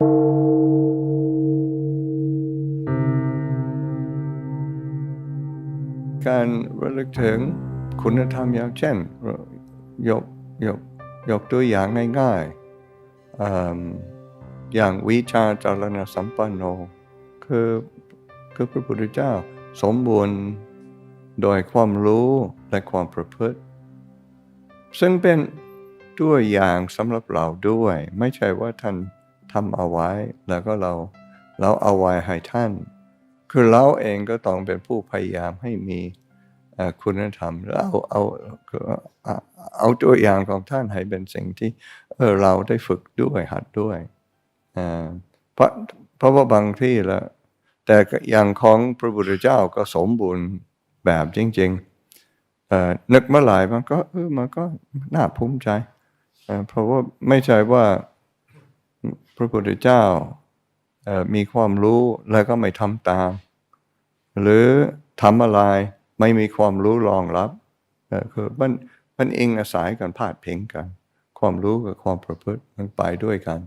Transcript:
การระลึกถึงคุณธรรมอย่างเช่นยกยกยกตัวอย่างง่ายๆอย่างวิชาจารณสัมปันโน คือคือพระพุทธเจ้าสมบูรณ์โดยความรู้และความประพฤติ ซึ่งเป็นตัวอย่างสำหรับเราด้วย ไม่ใช่ว่าท่าน ทำเอาไว้ แล้วก็เราเราเอาไว้ให้ท่าน คือเราเองก็ต้องเป็นผู้พยายามให้มีคุณธรรมเอาเอาเอาเอาตัวอย่างของท่านให้เป็นสิ่งที่เออเราได้ฝึกด้วยหัดด้วยเพราะเพราะว่าบางที่แล้วแต่อย่างของพระพุทธเจ้าก็สมบูรณ์แบบจริงๆนึกเมื่อไหร่มันก็เออมันก็น่าภูมิใจเพราะว่าไม่ใช่ว่า พระพุทธเจ้ามีความรู้แล้วก็ไม่ทำตาม หรือทำอะไรไม่มีความรู้รองรับคือมันมันเองอาศัยกันพาดเพ่งกัน ความรู้กับความประพฤติมันไปด้วยกัน